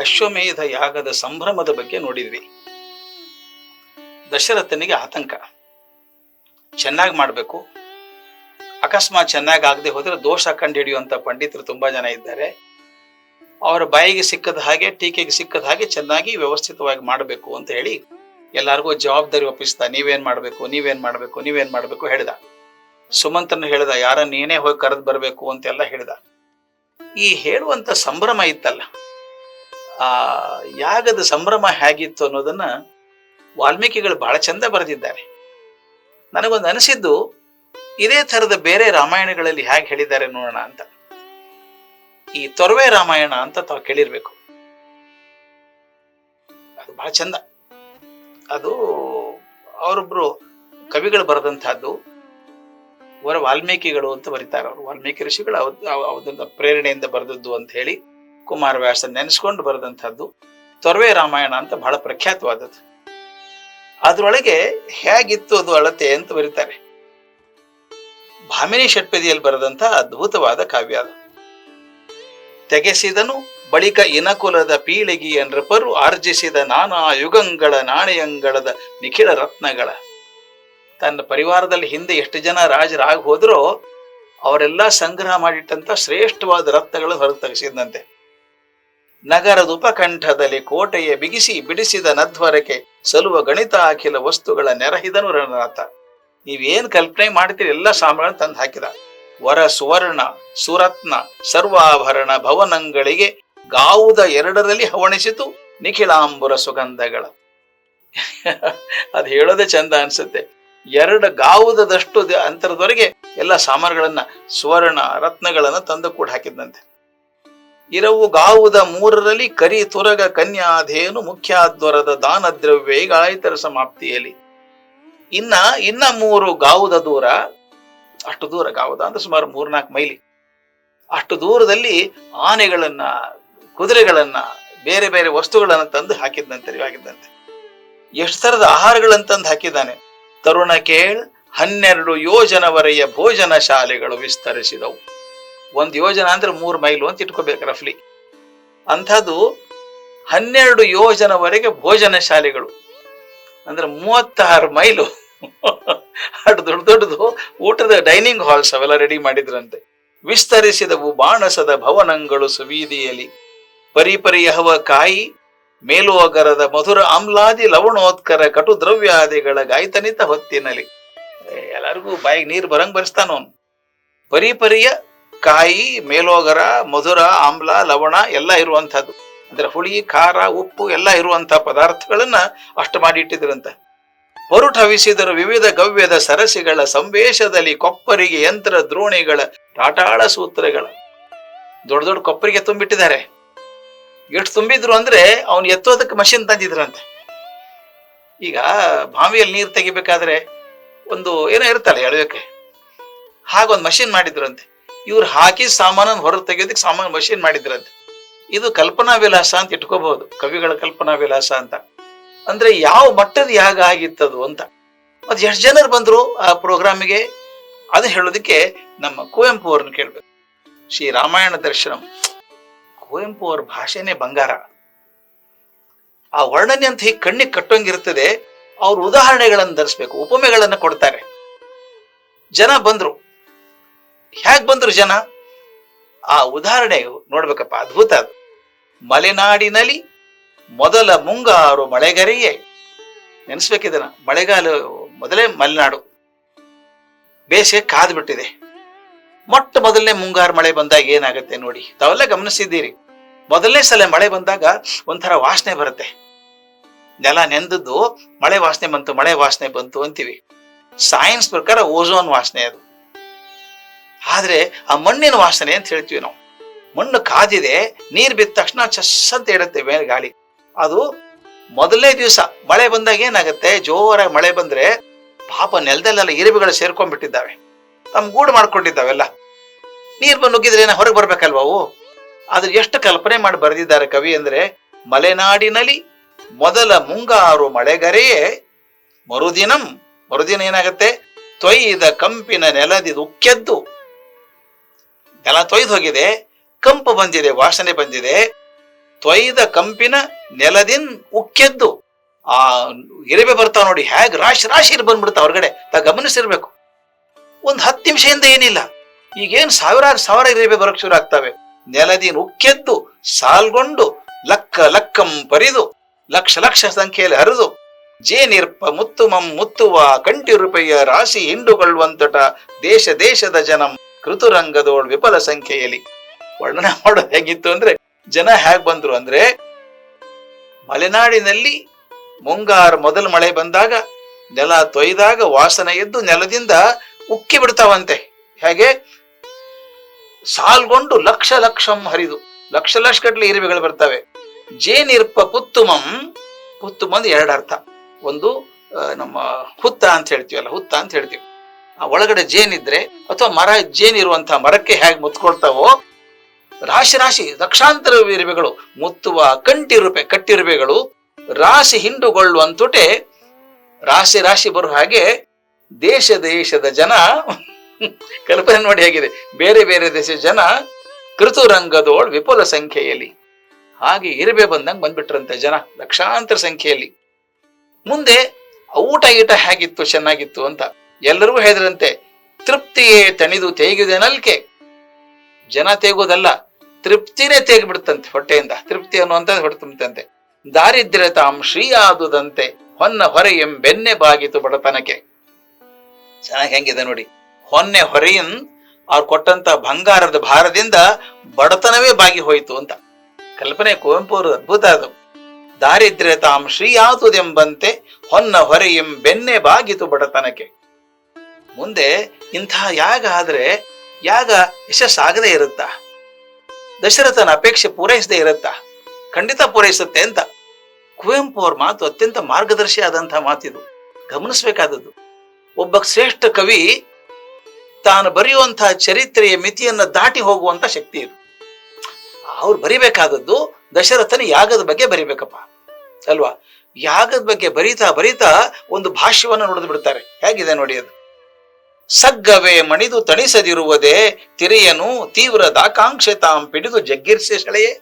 ಅಶ್ವಮೇಧ ಯಾಗದ ಸಂಭ್ರಮದ ಬಗ್ಗೆ ನೋಡಿದ್ವಿ. ದಶರಥನಿಗೆ ಆತಂಕ. ಚೆನ್ನಾಗಿ ಮಾಡಬೇಕು. ಅಕಸ್ಮಾತ್ ಚೆನ್ನಾಗಿ ಆಗದೆ ಹೋದರೆ ದೋಷ ಕಂಡುಹಿಡಿಯುವಂತ ಪಂಡಿತರು ತುಂಬಾ ಜನ ಇದ್ದಾರೆ. ಅವರ ಬಾಯಿಗೆ ಸಿಕ್ಕದ ಹಾಗೆ, ಟೀಕೆಗೆ ಸಿಕ್ಕದ ಹಾಗೆ ಚೆನ್ನಾಗಿ ವ್ಯವಸ್ಥಿತವಾಗಿ ಮಾಡಬೇಕು ಅಂತ ಹೇಳಿ ಎಲ್ಲರಿಗೂ ಜವಾಬ್ದಾರಿ ಒಪ್ಪಿಸ್ತಾ, ನೀವೇನ್ ಮಾಡಬೇಕು ನೀವೇನ್ ಮಾಡಬೇಕು ನೀವೇನ್ ಮಾಡಬೇಕು ಹೇಳಿದ. ಸುಮಂತನ ಹೇಳಿದ ಯಾರ ನೀನೇ ಹೋಗಿ ಕರೆದು ಬರಬೇಕು ಅಂತೆಲ್ಲ ಹೇಳಿದ. ಈ ಹೇಳುವಂತ ಸಂಭ್ರಮ ಇತ್ತಲ್ಲ ಆ ಯಾಗದ ಸಂಭ್ರಮ ಹೇಗಿತ್ತು ಅನ್ನೋದನ್ನ ವಾಲ್ಮೀಕಿಗಳು ಬಹಳ ಚಂದ ಬರೆದಿದ್ದಾರೆ. ನನಗೊಂದು ಅನಿಸಿದ್ದು, ಇದೇ ಥರದ ಬೇರೆ ರಾಮಾಯಣಗಳಲ್ಲಿ ಹೇಗೆ ಹೇಳಿದ್ದಾರೆ ನೋಡೋಣ ಅಂತ. ಈ ತೊರವೆ ರಾಮಾಯಣ ಅಂತ ತಾವು ಕೇಳಿರ್ಬೇಕು. ಅದು ಬಹಳ ಚಂದ. ಅದು ಅವರೊಬ್ರು ಕವಿಗಳು ಬರೆದಂತಹದ್ದು ಅವರ ವಾಲ್ಮೀಕಿಗಳು ಅಂತ ಬರೀತಾರೆ ಅವರು. ವಾಲ್ಮೀಕಿ ಋಷಿಗಳು ಅವ್- ಪ್ರೇರಣೆಯಿಂದ ಬರೆದದ್ದು ಅಂತ ಹೇಳಿ ಕುಮಾರವ್ಯಾಸ ನೆನೆಸ್ಕೊಂಡು ಬರೆದಂಥದ್ದು ತೊರವೆ ರಾಮಾಯಣ ಅಂತ ಬಹಳ ಪ್ರಖ್ಯಾತವಾದದ್ದು. ಅದರೊಳಗೆ ಹೇಗಿತ್ತು ಅದು ಅಳತೆ ಅಂತ ಬರೀತಾರೆ. ಭಾಮಿನಿ ಷಟ್ಪದಿಯಲ್ಲಿ ಬರೆದಂತಹ ಅದ್ಭುತವಾದ ಕಾವ್ಯ ಅದು. ತೆಗೆಸಿದನು ಬಳಿಕ ಇನಕುಲದ ಪೀಳಿಗೆಯ ನೃಪರು ಆರ್ಜಿಸಿದ ನಾನಾ ಯುಗಂಗಳ ನಾಣಯಂಗಳದ ನಿಖಿಳ ರತ್ನಗಳ. ತನ್ನ ಪರಿವಾರದಲ್ಲಿ ಹಿಂದೆ ಎಷ್ಟು ಜನ ರಾಜರಾಗಿ ಹೋದ್ರೋ ಅವರೆಲ್ಲ ಸಂಗ್ರಹ ಮಾಡಿಟ್ಟಂತ ಶ್ರೇಷ್ಠವಾದ ರತ್ನಗಳು ಹೊರಗೆ ತೆಗೆಸಿದಂತೆ. ನಗರದ ಉಪಕಂಠದಲ್ಲಿ ಕೋಟೆಯ ಬಿಗಿಸಿ ಬಿಡಿಸಿದ ನಧ್ವರಕ್ಕೆ ಸಲುವ ಗಣಿತ ಅಖಿಲ ವಸ್ತುಗಳ ನೆರಹಿದನು ರಣನಾಥ. ನೀವೇನ್ ಕಲ್ಪನೆ ಮಾಡ್ತೀರಿ, ಎಲ್ಲ ಸಾಮಾನುಗಳನ್ನು ತಂದು ಹಾಕಿದ. ವರ ಸುವರ್ಣ, ಸುರತ್ನ, ಸರ್ವಾಭರಣ ಭವನಗಳಿಗೆ ಗಾವುದ ಎರಡರಲ್ಲಿ ಹವಣಿಸಿತು ನಿಖಿಲಾಂಬುರ ಸುಗಂಧಗಳ. ಅದು ಹೇಳೋದೇ ಚಂದ ಅನ್ಸುತ್ತೆ. ಎರಡು ಗಾವುದದಷ್ಟು ಅಂತರದವರೆಗೆ ಎಲ್ಲ ಸಾಮಾನುಗಳನ್ನ ಸುವರ್ಣ, ರತ್ನಗಳನ್ನ ತಂದು ಕೂಡ ಹಾಕಿದ್ದಂತೆ ಇರವು ಗಾವುದ ಮೂರರಲ್ಲಿ ಕರಿ ತುರಗ ಕನ್ಯಾಧೇನು ಮುಖ್ಯಾದ್ವರದ ದಾನ ದ್ರವ್ಯ ಸಮಾಪ್ತಿಯಲ್ಲಿ. ಇನ್ನ ಇನ್ನ ಮೂರು ಗಾವುದ ದೂರ, ಅಷ್ಟು ದೂರ ಗಾವುದ ಅಂದ್ರೆ ಸುಮಾರು ಮೂರ್ನಾಲ್ಕು ಮೈಲಿ. ಅಷ್ಟು ದೂರದಲ್ಲಿ ಆನೆಗಳನ್ನ, ಕುದುರೆಗಳನ್ನ, ಬೇರೆ ಬೇರೆ ವಸ್ತುಗಳನ್ನ ತಂದು ಹಾಕಿದ್ದಂತೆ ಹಾಕಿದ್ದಂತೆ ಎಷ್ಟು ತರದ ಆಹಾರಗಳನ್ನ ತಂದು ಹಾಕಿದ್ದಾನೆ? ತರುಣ ಕೇಳ್, ಹನ್ನೆರಡು ಯೋಜನವರೆಯ ಭೋಜನ ಶಾಲೆಗಳು ವಿಸ್ತರಿಸಿದವು. ಒಂದು ಯೋಜನ ಅಂದ್ರೆ ಮೂರು ಮೈಲು ಅಂತ ಇಟ್ಕೋಬೇಕು ರಫ್ಲಿ ಅಂಥದ್ದು ಹನ್ನೆರಡು ಯೋಜನವರೆಗೆ ಭೋಜನ ಶಾಲೆಗಳು. ಅಂದ್ರೆ ಮೂವತ್ತಾರು ಮೈಲು. ಅಷ್ಟು ದೊಡ್ಡ ದೊಡ್ಡದು ಊಟದ ಡೈನಿಂಗ್ ಹಾಲ್ಸ್ ಅವೆಲ್ಲ ರೆಡಿ ಮಾಡಿದ್ರಂತೆ. ವಿಸ್ತರಿಸಿದವು ಬಾಣಸದ ಭವನಗಳು ಸುವೀದಿಯಲ್ಲಿ. ಪರಿಪರಿಯಹವ ಕಾಯಿ ಮೇಲೋಗರದ ಮಧುರ ಆಮ್ಲಾದಿ ಲವಣೋತ್ಕರ ಕಟು ದ್ರವ್ಯಾದಿಗಳ ಗಾಯತನಿತ ಹೊತ್ತಿನಲ್ಲಿ. ಎಲ್ಲರಿಗೂ ಬಾಯಿಗೆ ನೀರು ಬರಂಗ್ ಬರ್ಸ್ತಾನ ಅವನು ಪರಿಪರಿಯ ಕಾಯಿ, ಮೇಲೋಗರ, ಮಧುರ, ಆಮ್ಲ, ಲವಣ ಎಲ್ಲ ಇರುವಂಥದ್ದು. ಅಂದ್ರೆ ಹುಳಿ, ಖಾರ, ಉಪ್ಪು ಎಲ್ಲ ಇರುವಂತಹ ಪದಾರ್ಥಗಳನ್ನ ಅಷ್ಟು ಮಾಡಿ ಇಟ್ಟಿದ್ರಂತ. ಹೊರಟವಿಸಿದರು ವಿವಿಧ ಗವ್ಯದ ಸರಸಿಗಳ, ಸಂವೇಶದಲ್ಲಿ ಕೊಪ್ಪರಿಗೆ ಯಂತ್ರ ದ್ರೋಣಿಗಳ, ಟಾಟಾಳ ಸೂತ್ರಗಳ. ದೊಡ್ಡ ದೊಡ್ಡ ಕೊಪ್ಪರಿಗೆ ತುಂಬಿಟ್ಟಿದ್ದಾರೆ. ಎಷ್ಟು ತುಂಬಿದ್ರು ಅಂದ್ರೆ ಅವ್ನು ಎತ್ತೋದಕ್ಕೆ ಮಷಿನ್ ತಂದಿದ್ರಂತೆ. ಈಗ ಬಾವಿಯಲ್ಲಿ ನೀರು ತೆಗಿಬೇಕಾದ್ರೆ ಒಂದು ಏನೋ ಇರ್ತಲ್ಲ ಎಳೆಯೋಕೆ. ಹಾಗೊಂದು ಮಷಿನ್ ಮಾಡಿದ್ರಂತೆ. ಇವ್ರು ಹಾಕಿ ಸಾಮಾನ ಹೊರಗೆ ತೆಗೆಯೋದಕ್ಕೆ ಸಾಮಾನು ಮಷೀನ್ ಮಾಡಿದ್ರಂತೆ. ಇದು ಕಲ್ಪನಾ ವಿಲಾಸ ಅಂತ ಇಟ್ಕೋಬಹುದು. ಕವಿಗಳ ಕಲ್ಪನಾ ವಿಲಾಸ ಅಂತ. ಅಂದ್ರೆ ಯಾವ ಮಟ್ಟದ ಯಾಗ ಆಗಿತ್ತದು ಅಂತ. ಮತ್ತೆ ಎಷ್ಟು ಜನರು ಬಂದ್ರು ಆ ಪ್ರೋಗ್ರಾಮಿಗೆ? ಅದು ಹೇಳೋದಕ್ಕೆ ನಮ್ಮ ಕುವೆಂಪು ಅವ್ರನ್ನ ಕೇಳ್ಬೇಕು. ಶ್ರೀ ರಾಮಾಯಣ ದರ್ಶನಂ. ಕುವೆಂಪು ಅವ್ರ ಭಾಷೆನೇ ಬಂಗಾರ. ಆ ವರ್ಣನೆ ಅಂತ ಹೀಗೆ ಕಣ್ಣಿಗೆ ಕಟ್ಟೋಂಗಿರ್ತದೆ. ಅವ್ರ ಉದಾಹರಣೆಗಳನ್ನು ಧರಿಸ್ಬೇಕು, ಉಪಮೆಗಳನ್ನ ಕೊಡ್ತಾರೆ. ಜನ ಬಂದ್ರು. ಹೇಗ್ ಬಂದ್ರು ಜನ? ಆ ಉದಾಹರಣೆ ನೋಡ್ಬೇಕಪ್ಪ, ಅದ್ಭುತ ಅದು. ಮಲೆನಾಡಿನಲ್ಲಿ ಮೊದಲ ಮುಂಗಾರು ಮಳೆಗರೆಯೇ. ನೆನೆಸ್ಬೇಕಿದನ ಮಳೆಗಾಲ ಮೊದಲೇ ಮಲೆನಾಡು. ಬೇಸಿಗೆ ಕಾದ್ ಬಿಟ್ಟಿದೆ ಮೊಟ್ಟ ಮೊದಲನೇ ಮುಂಗಾರು ಮಳೆ ಬಂದಾಗ ಏನಾಗುತ್ತೆ ನೋಡಿ, ತಾವೆಲ್ಲ ಗಮನಿಸಿದ್ದೀರಿ. ಮೊದಲನೇ ಸಲ ಮಳೆ ಬಂದಾಗ ಒಂಥರ ವಾಸನೆ ಬರುತ್ತೆ. ನೆಲ ನೆಂದದ್ದು ಮಳೆ ವಾಸನೆ ಬಂತು, ಮಳೆ ವಾಸನೆ ಬಂತು ಅಂತೀವಿ. ಸೈನ್ಸ್ ಪ್ರಕಾರ ಓಝೋನ್ ವಾಸನೆ ಅದು. ಆದ್ರೆ ಆ ಮಣ್ಣಿನ ವಾಸನೆ ಅಂತ ಹೇಳ್ತೀವಿ ನಾವು. ಮಣ್ಣು ಕಾದಿದೆ, ನೀರ್ ಬಿದ್ದ ತಕ್ಷಣ ಚಸ್ ಅಂತ ಹೇಳುತ್ತೆ ಮೇಲೆ ಗಾಳಿ. ಅದು ಮೊದಲನೇ ದಿವಸ ಮಳೆ ಬಂದಾಗ ಏನಾಗುತ್ತೆ? ಜೋರಾಗಿ ಮಳೆ ಬಂದ್ರೆ ಪಾಪ ನೆಲದಲ್ಲೆಲ್ಲ ಇರುವೆಗಳು ಸೇರ್ಕೊಂಡ್ಬಿಟ್ಟಿದ್ದಾವೆ. ತಮ್ಮ ಗೂಡು ಮಾಡ್ಕೊಂಡಿದ್ದಾವೆಲ್ಲ ನೀರ್ ಬಂದು ನುಗ್ಗಿದ್ರೆ ಏನ ಹೊರಗೆ ಬರ್ಬೇಕಲ್ವಾ ಅವು? ಆದ್ರೆ ಎಷ್ಟು ಕಲ್ಪನೆ ಮಾಡಿ ಬರೆದಿದ್ದಾರೆ ಕವಿ ಅಂದ್ರೆ, ಮಲೆನಾಡಿನಲ್ಲಿ ಮೊದಲ ಮುಂಗಾರು ಮಳೆಗರೆಯೇ ಮರುದಿನಂ. ಮರುದಿನ ಏನಾಗುತ್ತೆ? ತೊಯ್ದ ಕಂಪಿನ ನೆಲದಿದು ಉಕ್ಕೆದ್ದು ನೆಲ ತೊಯ್ದು ಹೋಗಿದೆ, ಕಂಪು ಬಂದಿದೆ, ವಾಸನೆ ಬಂದಿದೆ. ತೊಯ್ದ ಕಂಪಿನ ನೆಲದಿನ್ ಉಕ್ಕೆದ್ದು, ಆ ಇರಬೆ ಬರ್ತಾವ ನೋಡಿ, ಹೇಗೆ ರಾಶಿ ರಾಶಿ ಬಂದ್ಬಿಡ್ತಾವ ಹೊರಗಡೆ ಗಮನಿಸಿರ್ಬೇಕು. ಒಂದ್ ಹತ್ತು ನಿಮಿಷದಿಂದ ಏನಿಲ್ಲ. ಈಗೇನ್ ಸಾವಿರಾರು ಸಾವಿರ ಇರಬೆ ಬರಕ್ ಶುರು ಆಗ್ತವೆ. ನೆಲದಿನ್ ಉಕ್ಕೆದ್ದು, ಸಾಲ್ಗೊಂಡು, ಲಕ್ಕ ಲಕ್ಕಂ ಪರಿದು, ಲಕ್ಷ ಲಕ್ಷ ಸಂಖ್ಯೆಯಲ್ಲಿ ಹರಿದು, ಜೇನಿರ್ಪ ಮುತ್ತು ಮಂ ಮುತ್ತುವ ಕಂಟಿ ರೂಪಾಯಿಯ ರಾಶಿ ಹಿಂಡುಕೊಳ್ಳುವಂತಟ ದೇಶ ದೇಶದ ಜನಂ. ಕೃತುರಂಗದೋಳ್ ವಿಫಲ ಸಂಖ್ಯೆಯಲ್ಲಿ ವರ್ಣನೆ ಮಾಡೋದು ಹೇಗಿತ್ತು ಅಂದ್ರೆ ಜನ ಹೇಗ್ ಬಂದ್ರು ಅಂದ್ರೆ ಮಲೆನಾಡಿನಲ್ಲಿ ಮುಂಗಾರು ಮೊದಲ ಮಳೆ ಬಂದಾಗ ನೆಲ ತೊಯ್ದಾಗ ವಾಸನೆ ಎದ್ದು ನೆಲದಿಂದ ಉಕ್ಕಿ ಬಿಡ್ತಾವಂತೆ. ಹೇಗೆ? ಸಾಲ್ಗೊಂಡು ಲಕ್ಷ ಲಕ್ಷಂ ಹರಿದು, ಲಕ್ಷ ಲಕ್ಷ ಗಟ್ಟಲೆ ಇರುವೆಗಳು ಬರ್ತವೆ. ಜೇನಿರ್ಪ ಪುತ್ತುಮಂ ಪುತ್ತುಮ ಎರಡು ಅರ್ಥ ಒಂದು ನಮ್ಮ ಹುತ್ತ ಅಂತ ಹೇಳ್ತೀವಲ್ಲ, ಹುತ್ತ ಅಂತ ಹೇಳ್ತೀವಿ. ಒಳಗಡೆ ಜೇನಿದ್ರೆ ಅಥವಾ ಮರ ಜೇನಿರುವಂತಹ ಮರಕ್ಕೆ ಹೇಗೆ ಮುತ್ಕೊಳ್ತಾವೋ, ರಾಶಿ ರಾಶಿ ಲಕ್ಷಾಂತರ ಇರುವೆಗಳು ಮುತ್ತುವ ಕಂಟಿರುಪೆ ಕಟ್ಟಿರುವೆಗಳು ರಾಶಿ ಹಿಂಡುಗೊಳ್ಳುವಂತುಟೆ ರಾಶಿ ರಾಶಿ ಬರುವ ಹಾಗೆ ದೇಶ ದೇಶದ ಜನ, ಕಲ್ಪನೆ ನೋಡಿ ಹೇಗಿದೆ, ಬೇರೆ ಬೇರೆ ದೇಶದ ಜನ ಕೃತುರಂಗದೋಳ್ ವಿಪುಲ ಸಂಖ್ಯೆಯಲ್ಲಿ. ಹಾಗೆ ಇರುವೆ ಬಂದಂಗೆ ಬಂದ್ಬಿಟ್ರಂತೆ ಜನ ಲಕ್ಷಾಂತರ ಸಂಖ್ಯೆಯಲ್ಲಿ. ಮುಂದೆ ಊಟ ಗೀಟ ಹೇಗಿತ್ತು, ಚೆನ್ನಾಗಿತ್ತು ಅಂತ. ಎಲ್ಲರಿಗೂ ಹೇಳಿದ್ರಂತೆ, ತೃಪ್ತಿಯೇ ತಣಿದು ತೇಗಿದೆನಲ್ಕೆ ಜನ ತೇಗೋದಲ್ಲ, ತೃಪ್ತಿನೇ ತೇಗಿಬಿಡುತ್ತಂತೆ ಹೊಟ್ಟೆಯಿಂದ. ತೃಪ್ತಿ ಅನ್ನುವಂಥದ್ದು ಹೊಟ್ಟೆ ತುಂಬುತ್ತಂತೆ ದಾರಿದ್ರ್ಯ ಶ್ರೀ ಶ್ರೀಯಾದುದಂತೆ, ಹೊನ್ನ ಹೊರೆ ಬೆನ್ನೆ ಬಾಗಿತು ಬಡತನಕ್ಕೆ. ಚೆನ್ನಾಗಿ ಹೆಂಗಿದೆ ನೋಡಿ. ಹೊನ್ನೆ ಹೊರೆಯನ್ ಅವ್ರು ಕೊಟ್ಟಂತ ಬಂಗಾರದ ಭಾರದಿಂದ ಬಡತನವೇ ಬಾಗಿ ಹೋಯಿತು ಅಂತ. ಕಲ್ಪನೆ ಕುವೆಂಪು ಅವರು ಅದ್ಭುತ ಅದು. ದಾರಿದ್ರ್ಯ ತಾಂ ಶ್ರೀಯಾದುದೆಂಬಂತೆ, ಹೊನ್ನ ಹೊರೆ ಬೆನ್ನೆ ಬಾಗಿತು ಬಡತನಕ್ಕೆ. ಮುಂದೆ ಇಂತಹ ಯಾಗ ಆದರೆ ಯಾಗ ಯಶಸ್ಸಾಗದೇ ಇರುತ್ತಾ? ದಶರಥನ ಅಪೇಕ್ಷೆ ಪೂರೈಸದೇ ಇರುತ್ತಾ? ಖಂಡಿತ ಪೂರೈಸುತ್ತೆ ಅಂತ. ಕುವೆಂಪು ಅವ್ರ ಮಾತು ಅತ್ಯಂತ ಮಾರ್ಗದರ್ಶಿ ಆದಂತಹ ಮಾತಿದು. ಗಮನಿಸಬೇಕಾದದ್ದು. ಒಬ್ಬ ಶ್ರೇಷ್ಠ ಕವಿ ತಾನು ಬರೆಯುವಂತಹ ಚರಿತ್ರೆಯ ಮಿತಿಯನ್ನು ದಾಟಿ ಹೋಗುವಂತ ಶಕ್ತಿ ಇದು. ಅವ್ರು ಬರಿಬೇಕಾದದ್ದು ದಶರಥನ ಯಾಗದ ಬಗ್ಗೆ ಬರಿಬೇಕಪ್ಪ. ಅಲ್ವಾ? ಯಾಗದ ಬಗ್ಗೆ ಬರೀತಾ ಬರೀತಾ ಒಂದು ಭಾಷ್ಯವನ್ನು ನುಡಿದು ಬಿಡ್ತಾರೆ. ಹೇಗಿದೆ ನೋಡಿ ಅದು? ಸಗ್ಗವೇ ಮಣಿದು ತಣಿಸದಿರುವುದೇ ತಿರೆಯನು ತೀವ್ರದ ದಾಕಾಂಕ್ಷೆ ತಾಂ ಪಿಡಿದು ಜಗ್ಗಿರ್ಸೆ ಸೆಳೆಯೇ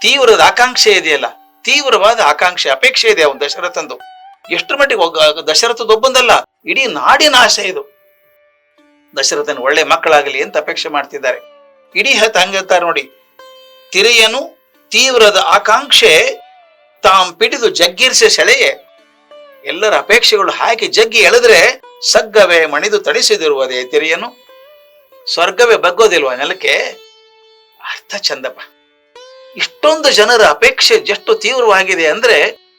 ತೀವ್ರದ ಆಕಾಂಕ್ಷೆ ಇದೆಯಲ್ಲ, ತೀವ್ರವಾದ ಆಕಾಂಕ್ಷೆ, ಅಪೇಕ್ಷೆ ಇದೆ ಅವನು ದಶರಥಂದು. ಎಷ್ಟು ಮಟ್ಟಿಗೆ ಒಗ್ಗ- ದಶರಥದೊಬ್ಬಂದಲ್ಲ ಇಡೀ ನಾಡಿನ ಆಸೆ ಇದು. ದಶರಥನ ಒಳ್ಳೆ ಮಕ್ಕಳಾಗಲಿ ಅಂತ ಅಪೇಕ್ಷೆ ಮಾಡ್ತಿದ್ದಾರೆ. ಇಡೀ ಹತ್ ಹಂಗಿರ್ತಾರೆ ನೋಡಿ, ತಿರೆಯನು ತೀವ್ರದ ಆಕಾಂಕ್ಷೆ ತಾಂ ಪಿಡಿದು ಜಗ್ಗಿರ್ಸೆ ಸೆಳೆಯೇ ಎಲ್ಲರ ಅಪೇಕ್ಷೆಗಳು ಹಾಕಿ ಜಗ್ಗಿ ಎಳೆದ್ರೆ ಸಗ್ಗವೇ ಮಣಿದು ತಡಿಸಿದಿರುವುದೇ ತಿರಿಯನು. ಸ್ವರ್ಗವೇ ಬಗ್ಗೋದಿಲ್ವಾ ನೆಲಕ್ಕೆ? ಅರ್ಥ ಚಂದಪ್ಪ. ಇಷ್ಟೊಂದು ಜನರ ಅಪೇಕ್ಷೆ ಎಷ್ಟು ತೀವ್ರವಾಗಿದೆ ಅಂದ್ರೆ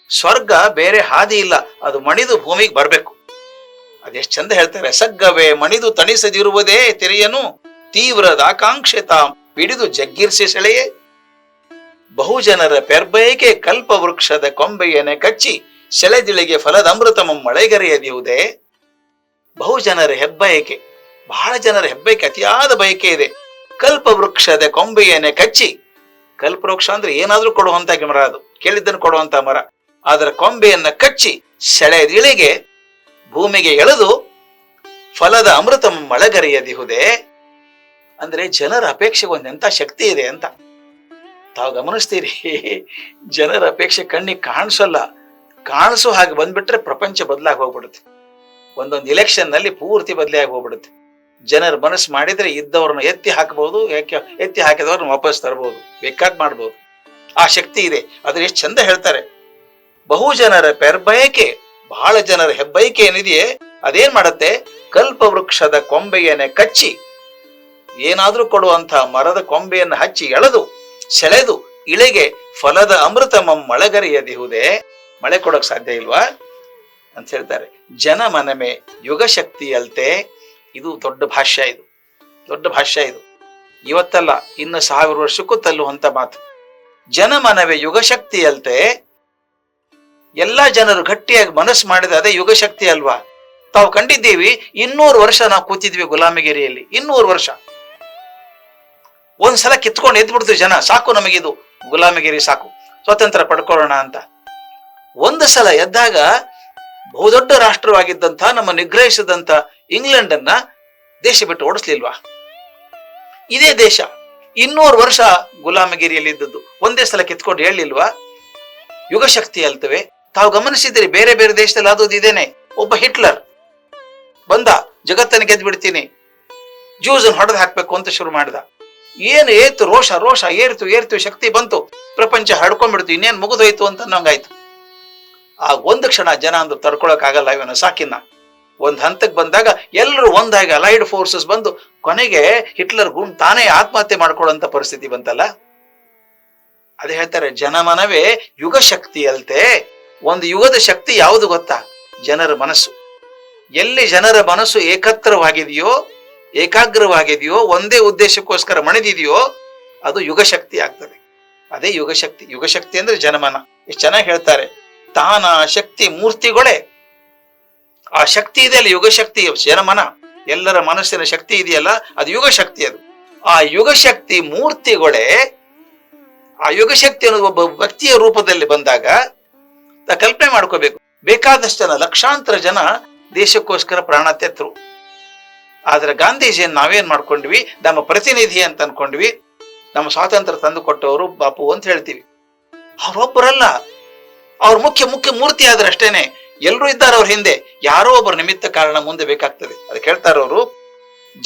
ಸ್ವರ್ಗ ಬೇರೆ ಹಾದಿ ಇಲ್ಲ, ಅದು ಮಣಿದು ಭೂಮಿಗೆ ಬರಬೇಕು. ಅದೆಷ್ಟು ಚಂದ ಹೇಳ್ತಾರೆ, ಸಗ್ಗವೇ ಮಣಿದು ತಣಿಸದಿರುವುದೇ ತಿರಿಯನು, ತೀವ್ರದ ಆಕಾಂಕ್ಷೆ ತಾಂ ಪಿಡಿದು ಜಗ್ಗಿರ್ಸಿ ಸೆಳೆಯೇ. ಬಹುಜನರ ಪೆರ್ಬೈಕೆ ಕಲ್ಪ ವೃಕ್ಷದ ಕೊಂಬೆಯನೆ ಕಚ್ಚಿ ಸೆಳೆದಿಳಿಗೆ ಫಲದ ಅಮೃತಮ ಬಹು ಜನರ ಹೆಬ್ಬಯಕೆ, ಬಹಳ ಜನರ ಹೆಬ್ಬಯಕೆ ಅತಿಯಾದ ಬಯಕೆ ಇದೆ. ಕಲ್ಪ ವೃಕ್ಷದ ಕೊಂಬೆಯನ್ನೇ ಕಚ್ಚಿ, ಕಲ್ಪವೃಕ್ಷ ಅಂದ್ರೆ ಏನಾದ್ರೂ ಕೊಡುವಂತ ಮರ ಅದು ಕೇಳಿದ್ದನ್ನು ಕೊಡುವಂತ ಮರ ಅದರ ಕೊಂಬೆಯನ್ನ ಕಚ್ಚಿ ಸೆಳೆದಿಳಿಗೆ ಭೂಮಿಗೆ ಎಳೆದು ಫಲದ ಅಮೃತ ಮಳೆಗರೆಯದಿಹುದೇ? ಅಂದ್ರೆ ಜನರ ಅಪೇಕ್ಷೆಗೆ ಒಂದೆಂತ ಶಕ್ತಿ ಇದೆ ಅಂತ. ತಾವು ಗಮನಿಸ್ತೀರಿ, ಜನರ ಅಪೇಕ್ಷೆ ಕಣ್ಣಿಗೆ ಕಾಣಿಸಲ್ಲ. ಕಾಣಿಸೋ ಹಾಗೆ ಬಂದ್ಬಿಟ್ರೆ ಪ್ರಪಂಚ ಬದಲಾಗಿ ಹೋಗ್ಬಿಡುತ್ತೆ. ಒಂದೊಂದು ಇಲೆಕ್ಷನ್ನಲ್ಲಿ ಪೂರ್ತಿ ಬದಲಾಗಿ ಹೋಗ್ಬಿಡುತ್ತೆ. ಜನರ ಮನಸ್ಸು ಮಾಡಿದ್ರೆ ಇದ್ದವ್ರನ್ನ ಎತ್ತಿ ಹಾಕಬಹುದು ಎತ್ತಿ ಹಾಕಿದವ್ರನ್ನ ವಾಪಸ್ ತರಬಹುದು ಬೇಕಾದ್ ಮಾಡಬಹುದು ಆ ಶಕ್ತಿ ಇದೆ. ಅದ್ರ ಎಷ್ಟು ಚಂದ ಹೇಳ್ತಾರೆ. ಬಹು ಜನರ ಪೆರ್ಬಯಕೆ, ಬಹಳ ಜನರ ಹೆಬ್ಬಯಕೆ ಏನಿದೆಯೇ, ಅದೇನ್ ಮಾಡತ್ತೆ? ಕಲ್ಪ ವೃಕ್ಷದ ಕೊಂಬೆಯನ್ನೇ ಕಚ್ಚಿ, ಏನಾದ್ರೂ ಕೊಡುವಂತ ಮರದ ಕೊಂಬೆಯನ್ನು ಹಚ್ಚಿ ಎಳೆದು, ಸೆಳೆದು, ಇಳೆಗೆ ಫಲದ ಅಮೃತ ಮಳೆಗರೆಯದಿಹುದೇ ಮಳೆ ಕೊಡಕ್ ಸಾಧ್ಯ ಇಲ್ವಾ? ಅಂತ ಹೇಳ್ತಾರೆ. ಜನ ಮನಮೆ, ಯುಗ ಶಕ್ತಿಯಲ್ತೆ ಇದು ದೊಡ್ಡ ಭಾಷ್ಯ ಇದು. ದೊಡ್ಡ ಭಾಷ್ಯ ಇದು. ಇವತ್ತಲ್ಲ, ಇನ್ನು ಸಾವಿರ ವರ್ಷಕ್ಕೂ ತಲ್ಲುವಂತ ಮಾತು. ಜನ ಮನವೆ ಯುಗಶಕ್ತಿ ಶಕ್ತಿಯಲ್ತೆ ಎಲ್ಲಾ ಜನರು ಗಟ್ಟಿಯಾಗಿ ಮನಸ್ಸು ಮಾಡಿದ ಅದೇ ಯುಗಶಕ್ತಿ ಅಲ್ವಾ? ತಾವು ಕಂಡಿದ್ದೀವಿ, ಇನ್ನೂರು ವರ್ಷ ನಾವು ಕೂತಿದ್ವಿ ಗುಲಾಮಗಿರಿಯಲ್ಲಿ. ಇನ್ನೂರು ವರ್ಷ. ಒಂದ್ಸಲ ಕಿತ್ಕೊಂಡು ಎದ್ಬಿಡ್ತೀವಿ ಜನ. ಸಾಕು ನಮಗಿದು. ಗುಲಾಮಗಿರಿ ಸಾಕು. ಸ್ವತಂತ್ರ ಪಡ್ಕೊಳ್ಳೋಣ ಅಂತ. ಒಂದು ಸಲ ಎದ್ದಾಗ ಬಹುದೊಡ್ಡ ರಾಷ್ಟ್ರವಾಗಿದ್ದಂಥ, ನಮ್ಮ ನಿಗ್ರಹಿಸಿದಂತ ಇಂಗ್ಲೆಂಡ್ ಅನ್ನ ದೇಶ ಬಿಟ್ಟು ಓಡಿಸ್ಲಿಲ್ವಾ? ಇದೇ ದೇಶ ಇನ್ನೂರು ವರ್ಷ ಗುಲಾಮಗಿರಿಯಲ್ಲಿ ಇದ್ದದ್ದು ಒಂದೇ ಸಲ ಕಿತ್ಕೊಂಡು ಹೇಳಲಿಲ್ವಾ ಯುಗಶಕ್ತಿ ಅಲ್ತವೆ. ತಾವು ಗಮನಿಸಿದಿರಿ ಬೇರೆ ಬೇರೆ ದೇಶದಲ್ಲಿ ಆದೋದು ಇದೇನೆ. ಒಬ್ಬ ಹಿಟ್ಲರ್ ಬಂದ, ಜಗತ್ತನ್ನು ಗೆದ್ದು ಬಿಡ್ತೀನಿ ಜ್ಯೂಸ್ ಹೊಡೆದು ಹಾಕ್ಬೇಕು ಅಂತ ಶುರು ಮಾಡಿದ. ಏನು ಏತು ರೋಷ ರೋಷ ಏರ್ತು ಏರ್ತು, ಶಕ್ತಿ ಬಂತು. ಪ್ರಪಂಚ ಹಡ್ಕೊಂಡ್ಬಿಡ್ತು ಇನ್ನೇನು ಮುಗಿದೋಯ್ತು ಅಂತ ಅನ್ನಂಗಾಯ್ತು. ಆ ಒಂದು ಕ್ಷಣ ಜನ ಅಂದ್ರು ತಡ್ಕೊಳಕ್ಕಾಗಲ್ಲ ಇವನ, ಸಾಕಿನ್ನ. ಒಂದ್ ಹಂತಕ್ಕೆ ಬಂದಾಗ ಎಲ್ಲರೂ ಒಂದಾಗಿ ಅಲೈಡ್ ಫೋರ್ಸಸ್ ಬಂದು ಕೊನೆಗೆ ಹಿಟ್ಲರ್ ಗುಂಡ್ ತಾನೇ ಆತ್ಮಹತ್ಯೆ ಮಾಡ್ಕೊಳ್ಳೋಂಥ ಪರಿಸ್ಥಿತಿ ಬಂತಲ್ಲ? ಅದೇ ಹೇಳ್ತಾರೆ ಜನಮನವೇ ಯುಗ ಶಕ್ತಿ ಅಲ್ತೆ. ಒಂದು ಯುಗದ ಶಕ್ತಿ ಯಾವುದು ಗೊತ್ತಾ? ಜನರ ಮನಸ್ಸು. ಎಲ್ಲಿ ಜನರ ಮನಸ್ಸು ಏಕತ್ರವಾಗಿದೆಯೋ, ಏಕಾಗ್ರವಾಗಿದೆಯೋ, ಒಂದೇ ಉದ್ದೇಶಕ್ಕೋಸ್ಕರ ಮಣಿದಿದೆಯೋ, ಅದು ಯುಗ ಶಕ್ತಿ ಆಗ್ತದೆ. ಅದೇ ಯುಗ ಶಕ್ತಿ ಯುಗ ಶಕ್ತಿ ಅಂದ್ರೆ ಜನಮನ. ಎಷ್ಟು ಚೆನ್ನಾಗಿ ಹೇಳ್ತಾರೆ. ತಾನ ಶಕ್ತಿ ಮೂರ್ತಿಗಳೇ. ಆ ಶಕ್ತಿ ಇದೆಯಲ್ಲ ಯುಗ ಶಕ್ತಿ ಜನಮನ ಎಲ್ಲರ ಮನಸ್ಸಿನ ಶಕ್ತಿ ಇದೆಯಲ್ಲ, ಅದು ಯುಗ ಶಕ್ತಿ ಅದು. ಆ ಯುಗ ಶಕ್ತಿ ಮೂರ್ತಿಗಳೇ, ಆ ಯುಗ ಶಕ್ತಿ ಅನ್ನೋದು ಒಬ್ಬ ವ್ಯಕ್ತಿಯ ರೂಪದಲ್ಲಿ ಬಂದಾಗ ಕಲ್ಪನೆ ಮಾಡ್ಕೋಬೇಕು. ಬೇಕಾದಷ್ಟು ಜನ ಲಕ್ಷಾಂತರ ಜನ ದೇಶಕ್ಕೋಸ್ಕರ ಪ್ರಾಣ ತೆತ್ತರು ಆದ್ರೆ ಗಾಂಧೀಜಿಯನ್ನು ನಾವೇನ್ ಮಾಡ್ಕೊಂಡ್ವಿ? ನಮ್ಮ ಪ್ರತಿನಿಧಿ ಅಂತ ಅನ್ಕೊಂಡ್ವಿ. ನಮ್ಮ ಸ್ವಾತಂತ್ರ್ಯ ತಂದು ಕೊಟ್ಟವರು ಬಾಪು ಅಂತ ಹೇಳ್ತೀವಿ. ಅವ್ರೊಬ್ಬರಲ್ಲ. ಅವ್ರ ಮುಖ್ಯ ಮುಖ್ಯ ಮೂರ್ತಿ ಆದ್ರೆ ಅಷ್ಟೇನೆ. ಎಲ್ಲರೂ ಇದ್ದಾರೆ ಅವ್ರ ಹಿಂದೆ. ಯಾರೋ ಒಬ್ಬರ ನಿಮಿತ್ತ ಕಾರಣ ಮುಂದೆ ಬೇಕಾಗ್ತದೆ. ಅದಕ್ಕೆ ಹೇಳ್ತಾರೆ ಅವರು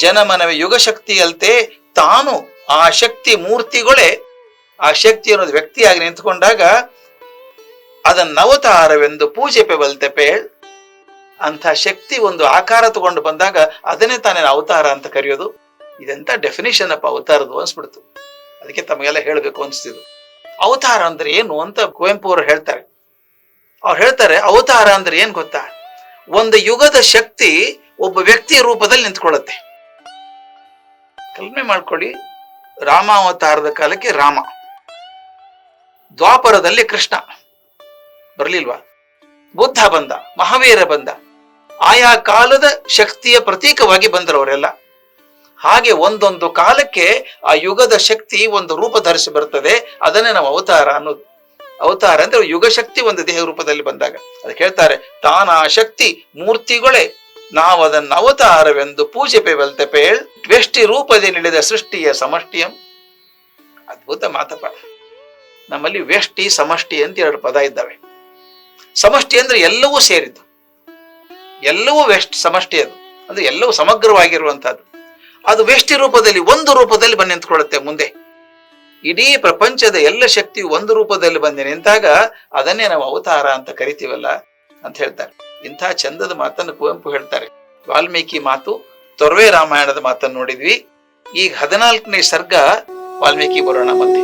ಜನಮನವೇ ಯುಗ ಶಕ್ತಿ ಅಲ್ತೆ ತಾನು ಆ ಶಕ್ತಿ ಮೂರ್ತಿಗಳೇ, ಆ ಶಕ್ತಿ ಅನ್ನೋದು ವ್ಯಕ್ತಿಯಾಗಿ ನಿಂತ್ಕೊಂಡಾಗ ಅದನ್ನ ಅವತಾರವೆಂದು ಪೂಜೆ ಪೆಬಲ್ತೆ ಪೇಳ್ ಅಂತ ಶಕ್ತಿ ಒಂದು ಆಕಾರ ತಗೊಂಡು ಬಂದಾಗ ಅದನ್ನೇ ತಾನೇ ಅವತಾರ ಅಂತ ಕರೆಯೋದು. ಇದೆಂತ ಡೆಫಿನಿಷನ್ ಅಪ್ಪ ಅವತಾರದು ಅನ್ಸ್ಬಿಡ್ತು. ಅದಕ್ಕೆ ತಮಗೆಲ್ಲ ಹೇಳ್ಬೇಕು ಅನ್ಸ್ತಿದ್ರು ಅವತಾರ ಅಂದ್ರೆ ಏನು ಅಂತ ಕುವೆಂಪು ಅವರು ಹೇಳ್ತಾರೆ. ಅವ್ರು ಹೇಳ್ತಾರೆ, ಅವತಾರ ಅಂದ್ರೆ ಏನ್ ಗೊತ್ತಾ? ಒಂದು ಯುಗದ ಶಕ್ತಿ ಒಬ್ಬ ವ್ಯಕ್ತಿಯ ರೂಪದಲ್ಲಿ ನಿಂತ್ಕೊಳ್ಳುತ್ತೆ. ಕಲ್ಪನೆ ಮಾಡ್ಕೊಳ್ಳಿ ರಾಮ ಅವತಾರದ ಕಾಲಕ್ಕೆ ರಾಮ. ದ್ವಾಪರದಲ್ಲಿ ಕೃಷ್ಣ. ಬರ್ಲಿಲ್ವಾ? ಬುದ್ಧ ಬಂದ, ಮಹಾವೀರ ಬಂದ. ಆಯಾ ಕಾಲದ ಶಕ್ತಿಯ ಪ್ರತೀಕವಾಗಿ ಬಂದರು ಅವರೆಲ್ಲ ಹಾಗೆ ಒಂದೊಂದು ಕಾಲಕ್ಕೆ ಆ ಯುಗದ ಶಕ್ತಿ ಒಂದು ರೂಪ ಧರಿಸಿ ಬರ್ತದೆ, ಅದನ್ನೇ ನಾವು ಅವತಾರ ಅನ್ನೋದು. ಅವತಾರ ಅಂದ್ರೆ ಯುಗಶಕ್ತಿ ಒಂದು ದೇಹ ರೂಪದಲ್ಲಿ ಬಂದಾಗ. ಅದಕ್ಕೆ ಹೇಳ್ತಾರೆ ತಾನ ಶಕ್ತಿ ಮೂರ್ತಿಗಳೇ, ನಾವು ಅದನ್ನ ಅವತಾರವೆಂದು ಪೂಜೆ ಪೆವೆಲ್ತೆ ಪೇಳ್ ವ್ಯಷ್ಟಿ ರೂಪದಲ್ಲಿ ನಿಳಿದ ಸೃಷ್ಟಿಯ ಸಮಷ್ಟಿಯಂ. ಅದ್ಭುತ ಮಾತಪ್ಪ. ನಮ್ಮಲ್ಲಿ ವ್ಯಷ್ಟಿ, ಸಮಷ್ಟಿ ಅಂತ ಎರಡು ಪದ ಇದ್ದಾವೆ. ಸಮಷ್ಟಿ ಅಂದ್ರೆ ಎಲ್ಲವೂ ಸೇರಿದ್ದು. ಎಲ್ಲವೂ ವೆಸ್ಟ್ ಸಮಷ್ಟಿ ಅದು. ಅಂದ್ರೆ ಎಲ್ಲವೂ ಸಮಗ್ರವಾಗಿರುವಂತಹದ್ದು. ಅದು ವ್ಯಷ್ಟಿ ರೂಪದಲ್ಲಿ, ಒಂದು ರೂಪದಲ್ಲಿ ಬಂದು ನಿಂತ್ಕೊಳ್ಳುತ್ತೆ ಮುಂದೆ. ಇಡೀ ಪ್ರಪಂಚದ ಎಲ್ಲ ಶಕ್ತಿಯು ಒಂದು ರೂಪದಲ್ಲಿ ಬಂದೆ ನಿಂತಾಗ ಅದನ್ನೇ ನಾವು ಅವತಾರ ಅಂತ ಕರಿತೀವಲ್ಲ ಅಂತ ಹೇಳ್ತಾರೆ. ಇಂಥ ಚಂದದ ಮಾತನ್ನು ಕುವೆಂಪು ಹೇಳ್ತಾರೆ. ವಾಲ್ಮೀಕಿ ಮಾತು, ತೊರವೆ ರಾಮಾಯಣದ ಮಾತನ್ನು ನೋಡಿದ್ವಿ. ಈ ಹದಿನಾಲ್ಕನೇ ಸರ್ಗ ವಾಲ್ಮೀಕಿ ಬರೋಣ ಮತ್ತೆ.